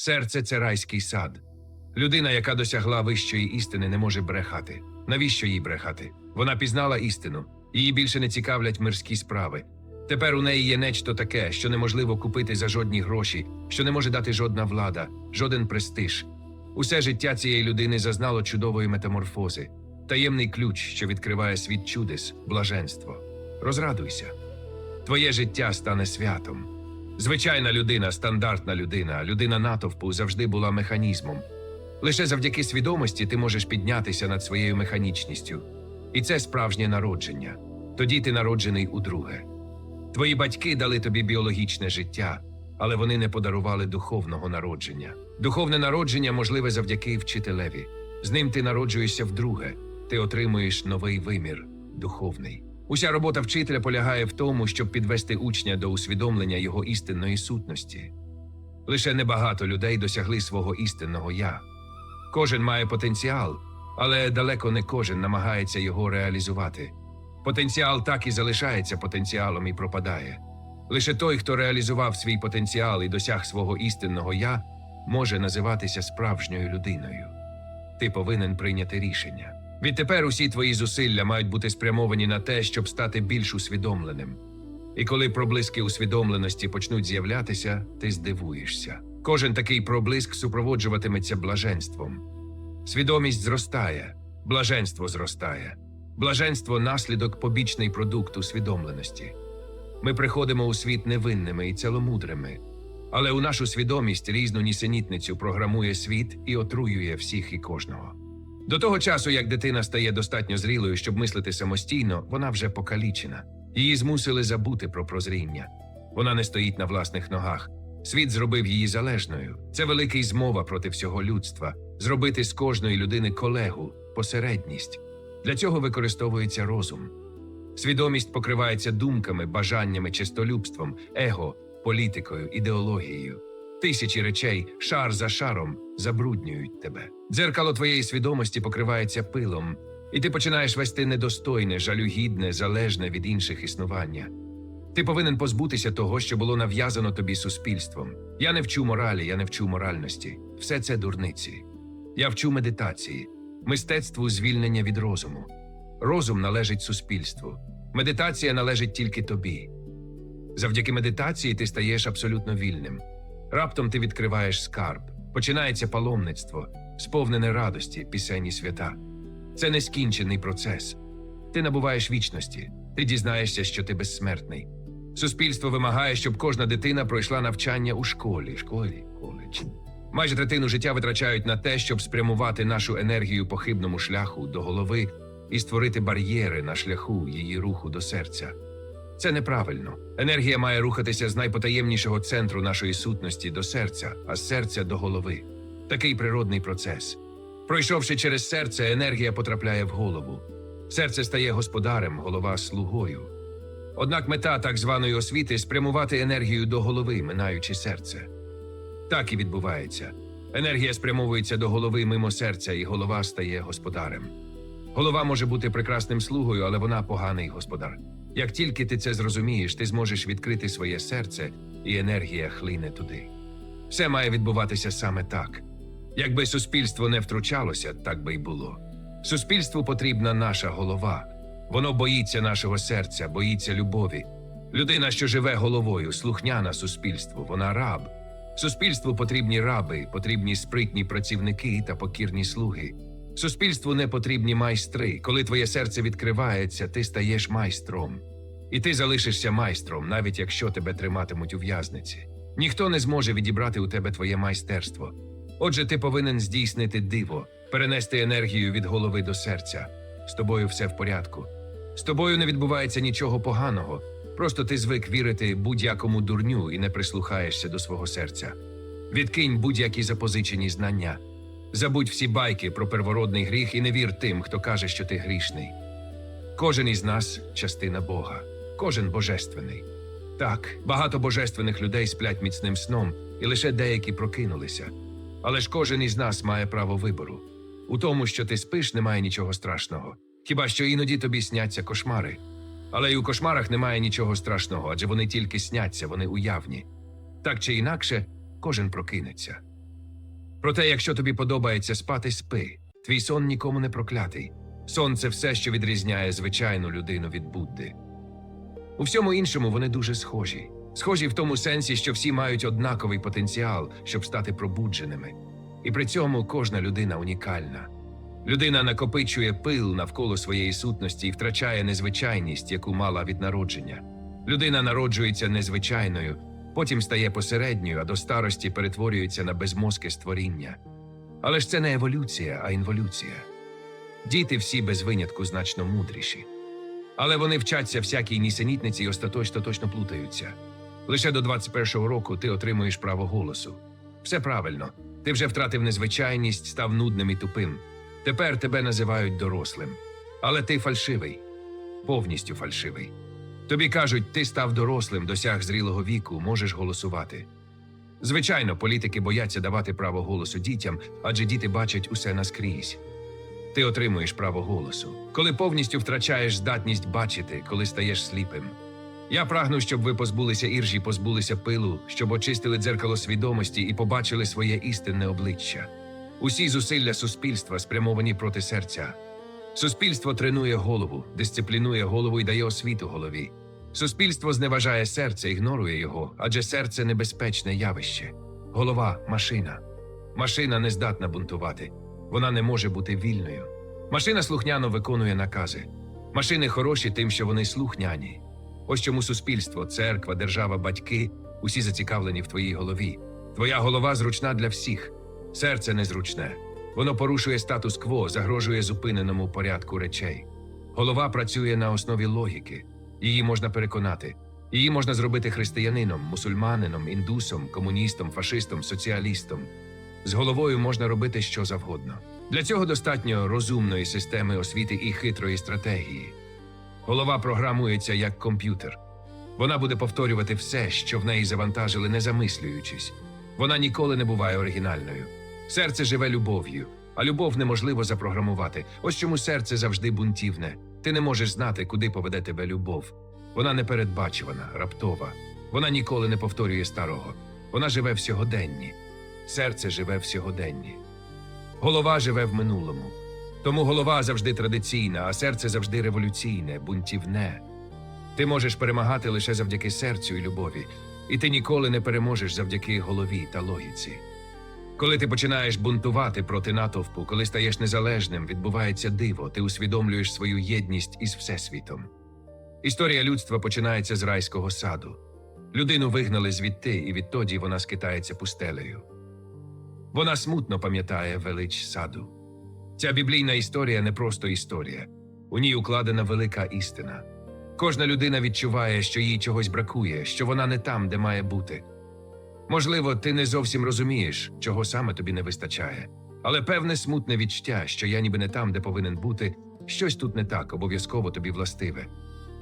Серце це райський сад. Людина, яка досягла вищої істини, не може брехати. Навіщо їй брехати? Вона пізнала істину, її більше не цікавлять мирські справи. Тепер у неї є нечто таке, що неможливо купити за жодні гроші, що не може дати жодна влада, жоден престиж. Усе життя цієї людини зазнало чудової метаморфози, таємний ключ, що відкриває світ чудес, блаженство. Розрадуйся. Твоє життя стане святом. Звичайна людина, стандартна людина, людина натовпу завжди була механізмом. Лише завдяки свідомості ти можеш піднятися над своєю механічністю. І це справжнє народження. Тоді ти народжений удруге. Твої батьки дали тобі біологічне життя, але вони не подарували духовного народження. Духовне народження можливе завдяки вчителеві. З ним ти народжуєшся вдруге, ти отримуєш новий вимір духовний. Уся робота вчителя полягає в тому, щоб підвести учня до усвідомлення його істинної сутності. Лише небагато людей досягли свого істинного я. Кожен має потенціал, але далеко не кожен намагається його реалізувати. Потенціал так і залишається потенціалом і пропадає. Лише той, хто реалізував свій потенціал і досяг свого істинного я, може називатися справжньою людиною. Ти повинен прийняти рішення. Відтепер усі твої зусилля мають бути спрямовані на те, щоб стати більш усвідомленим. І коли проблиски усвідомленості почнуть з'являтися, ти здивуєшся. Кожен такий проблиск супроводжуватиметься блаженством. Свідомість зростає, блаженство зростає. Блаженство наслідок побічний продукт усвідомленості. Ми приходимо у світ невинними і ціломудрими, але у нашу свідомість різну нісенітницю програмує світ і отруює всіх і кожного. До того часу, як дитина стає достатньо зрілою, щоб мислити самостійно, вона вже покалічена. Її змусили забути про прозріння. Вона не стоїть на власних ногах. Світ зробив її залежною. Це великий змова проти всього людства зробити з кожної людини колегу, посередність. Для цього використовується розум. Свідомість покривається думками, бажаннями, чистолюбством, его, політикою, ідеологією. Тисячі речей, шар за шаром, забруднюють тебе. Дзеркало твоєї свідомості покривається пилом, і ти починаєш вести недостойне, жалюгідне, залежне від інших існування. Ти повинен позбутися того, що було нав'язано тобі суспільством. Я не вчу моралі, я не вчу моральності. Все це дурниці. Я вчу медитації, мистецтву звільнення від розуму. Розум належить суспільству. Медитація належить тільки тобі. Завдяки медитації ти стаєш абсолютно вільним. Раптом ти відкриваєш скарб, починається паломництво, сповнене радості, пісень і свята. Це нескінчений процес. Ти набуваєш вічності, ти дізнаєшся, що ти безсмертний. Суспільство вимагає, щоб кожна дитина пройшла навчання у школі, школі, коледж. Майже третину життя витрачають на те, щоб спрямувати нашу енергію по хибному шляху до голови і створити бар'єри на шляху її руху до серця. Це неправильно. Енергія має рухатися з найпотаємнішого центру нашої сутності до серця, а з серця до голови. Такий природний процес. Пройшовши через серце, енергія потрапляє в голову. Серце стає господарем, голова слугою. Однак мета так званої освіти спрямувати енергію до голови, минаючи серце. Так і відбувається. Енергія спрямовується до голови мимо серця, і голова стає господарем. Голова може бути прекрасним слугою, але вона поганий господар. Як тільки ти це зрозумієш, ти зможеш відкрити своє серце, і енергія хлине туди. Все має відбуватися саме так. Якби суспільство не втручалося, так би й було. Суспільству потрібна наша голова. Воно боїться нашого серця, боїться любові. Людина, що живе головою, слухняна суспільству, вона раб. Суспільству потрібні раби, потрібні спритні працівники та покірні слуги. Суспільству не потрібні майстри. Коли твоє серце відкривається, ти стаєш майстром. І ти залишишся майстром, навіть якщо тебе триматимуть у в'язниці. Ніхто не зможе відібрати у тебе твоє майстерство. Отже, ти повинен здійснити диво, перенести енергію від голови до серця. З тобою все в порядку. З тобою не відбувається нічого поганого. Просто ти звик вірити будь-якому дурню і не прислухаєшся до свого серця. Відкинь будь-які запозичені знання. Забудь всі байки про первородний гріх і не вір тим, хто каже, що ти грішний. Кожен із нас частина Бога, кожен божественний. Так, багато божественних людей сплять міцним сном, і лише деякі прокинулися. Але ж кожен із нас має право вибору. У тому, що ти спиш, немає нічого страшного. Хіба що іноді тобі сняться кошмари. Але й у кошмарах немає нічого страшного, адже вони тільки сняться, вони уявні. Так чи інакше, кожен прокинеться. Проте, якщо тобі подобається спати, спи. Твій сон нікому не проклятий. Сон це все, що відрізняє звичайну людину від Будди. У всьому іншому вони дуже схожі. Схожі в тому сенсі, що всі мають однаковий потенціал, щоб стати пробудженими. І при цьому кожна людина унікальна. Людина накопичує пил навколо своєї сутності і втрачає незвичайність, яку мала від народження. Людина народжується незвичайною, потім стає посередньою, а до старості перетворюється на безмозке створіння. Але ж це не еволюція, а інволюція. Діти всі без винятку значно мудріші. Але вони вчаться всякій нісенітниці і остаточно точно плутаються. Лише до 21-го року ти отримуєш право голосу. Все правильно. Ти вже втратив незвичайність, став нудним і тупим. Тепер тебе називають дорослим. Але ти фальшивий, повністю фальшивий. Тобі кажуть, ти став дорослим, досяг зрілого віку, можеш голосувати. Звичайно, політики бояться давати право голосу дітям, адже діти бачать усе наскрізь. Ти отримуєш право голосу, коли повністю втрачаєш здатність бачити, коли стаєш сліпим. Я прагну, щоб ви позбулися іржі, позбулися пилу, щоб очистили дзеркало свідомості і побачили своє істинне обличчя. Усі зусилля суспільства спрямовані проти серця. Суспільство тренує голову, дисциплінує голову і дає освіту голові. Суспільство зневажає серце, ігнорує його, адже серце небезпечне явище. Голова машина. Машина не здатна бунтувати. Вона не може бути вільною. Машина слухняно виконує накази. Машини хороші тим, що вони слухняні. Ось чому суспільство, церква, держава, батьки усі зацікавлені в твоїй голові. Твоя голова зручна для всіх. Серце незручне. Воно порушує статус-кво, загрожує зупиненому порядку речей. Голова працює на основі логіки. Її можна переконати. Її можна зробити християнином, мусульманином, індусом, комуністом, фашистом, соціалістом. З головою можна робити що завгодно. Для цього достатньо розумної системи освіти і хитрої стратегії. Голова програмується як комп'ютер. Вона буде повторювати все, що в неї завантажили, не замислюючись. Вона ніколи не буває оригінальною. Серце живе любов'ю, а любов неможливо запрограмувати. Ось чому серце завжди бунтівне. Ти не можеш знати, куди поведе тебе любов. Вона непередбачувана, раптова. Вона ніколи не повторює старого. Вона живе в сьогоденні. Серце живе в сьогоденні. Голова живе в минулому. Тому голова завжди традиційна, а серце завжди революційне, бунтівне. Ти можеш перемагати лише завдяки серцю і любові, і ти ніколи не переможеш завдяки голові та логіці. Коли ти починаєш бунтувати проти натовпу, коли стаєш незалежним, відбувається диво, ти усвідомлюєш свою єдність із Всесвітом. Історія людства починається з райського саду. Людину вигнали звідти, і відтоді вона скитається пустелею. Вона смутно пам'ятає велич саду. Ця біблійна історія не просто історія, у ній укладена велика істина. Кожна людина відчуває, що їй чогось бракує, що вона не там, де має бути. Можливо, ти не зовсім розумієш, чого саме тобі не вистачає, але певне смутне відчуття, що я ніби не там, де повинен бути, щось тут не так, обов'язково тобі властиве.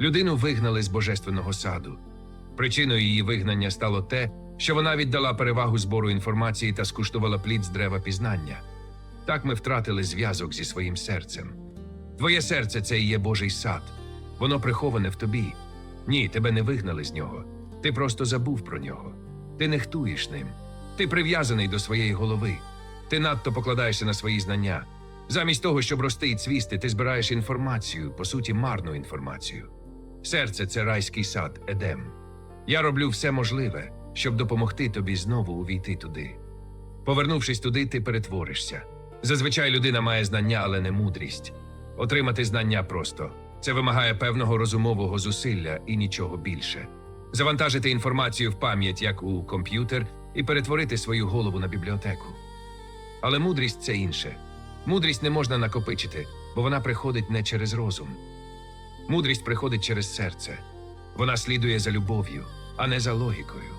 Людину вигнали з божественного саду. Причиною її вигнання стало те, що вона віддала перевагу збору інформації та скуштувала плід з дерева пізнання. Так ми втратили зв'язок зі своїм серцем. Твоє серце це і є Божий сад. Воно приховане в тобі. Ні, тебе не вигнали з нього. Ти просто забув про нього. Ти нехтуєш ним. Ти прив'язаний до своєї голови. Ти надто покладаєшся на свої знання. Замість того, щоб рости і цвісти, ти збираєш інформацію, по суті, марну інформацію. Серце це райський сад, Едем. Я роблю все можливе, щоб допомогти тобі знову увійти туди. Повернувшись туди, ти перетворишся. Зазвичай людина має знання, але не мудрість. Отримати знання просто це вимагає певного розумового зусилля і нічого більше. Завантажити інформацію в пам'ять як у комп'ютер і перетворити свою голову на бібліотеку. Але мудрість це інше. Мудрість не можна накопичити, бо вона приходить не через розум. Мудрість приходить через серце. Вона слідує за любов'ю, а не за логікою.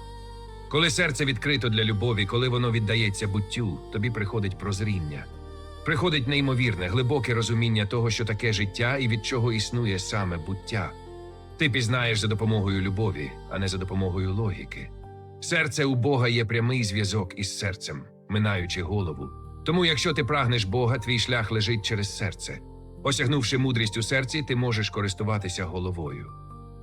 Коли серце відкрито для любові, коли воно віддається буттю, тобі приходить прозріння. Приходить неймовірне, глибоке розуміння того, що таке життя і від чого існує саме буття. Ти пізнаєш за допомогою любові, а не за допомогою логіки. Серце у Бога є прямий зв'язок із серцем, минаючи голову. Тому, якщо ти прагнеш Бога, твій шлях лежить через серце. Осягнувши мудрість у серці, ти можеш користуватися головою.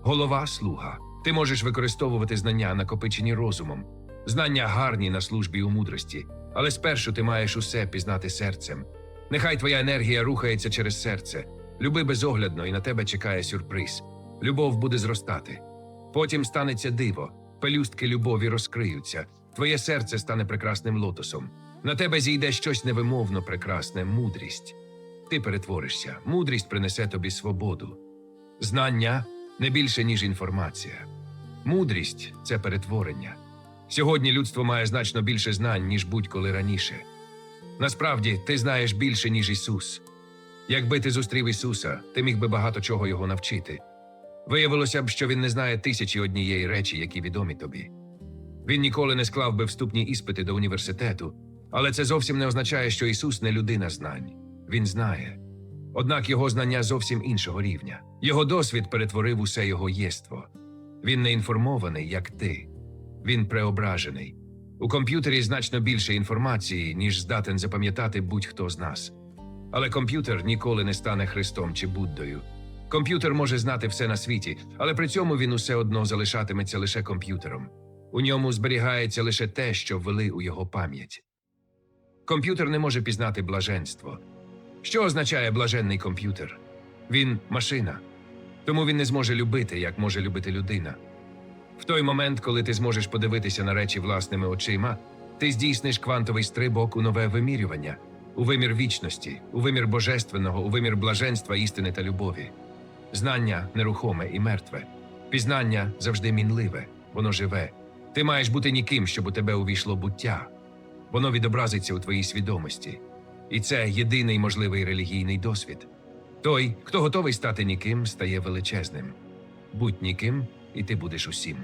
Голова слуга. Ти можеш використовувати знання, накопичені розумом. Знання гарні на службі у мудрості, Але спершу ти маєш усе пізнати серцем. Нехай твоя енергія рухається через серце. Люби безоглядно, і на тебе чекає сюрприз. Любов буде зростати. Потім станеться диво, пелюстки любові розкриються. Твоє серце стане прекрасним лотосом. На тебе зійде щось невимовно прекрасне, мудрість. Ти перетворишся, мудрість принесе тобі свободу. Знання не більше, ніж інформація. Мудрість це перетворення. Сьогодні людство має значно більше знань, ніж будь-коли раніше. Насправді, ти знаєш більше, ніж Ісус. Якби ти зустрів Ісуса, ти міг би багато чого його навчити. Виявилося б, що він не знає тисячі однієї речі, які відомі тобі. Він ніколи не склав би вступні іспити до університету, але це зовсім не означає, що Ісус не людина знань. Він знає. Однак його знання зовсім іншого рівня. Його досвід перетворив усе його єство. Він не інформований, як ти. Він преображений. У комп'ютері значно більше інформації, ніж здатен запам'ятати будь-хто з нас. Але комп'ютер ніколи не стане Христом чи Буддою. Комп'ютер може знати все на світі, але при цьому він усе одно залишатиметься лише комп'ютером. У ньому зберігається лише те, що ввели у його пам'ять. Комп'ютер не може пізнати блаженство. Що означає блаженний комп'ютер? Він машина. Тому він не зможе любити, як може любити людина. В той момент, коли ти зможеш подивитися на речі власними очима, ти здійсниш квантовий стрибок у нове вимірювання, у вимір вічності, у вимір божественного, у вимір блаженства, істини та любові. Знання нерухоме і мертве. Пізнання завжди мінливе, воно живе. Ти маєш бути ніким, щоб у тебе увійшло буття. Воно відобразиться у твоїй свідомості. І це єдиний можливий релігійний досвід. Той, хто готовий стати ніким, стає величезним. Будь ніким, і ти будеш усім.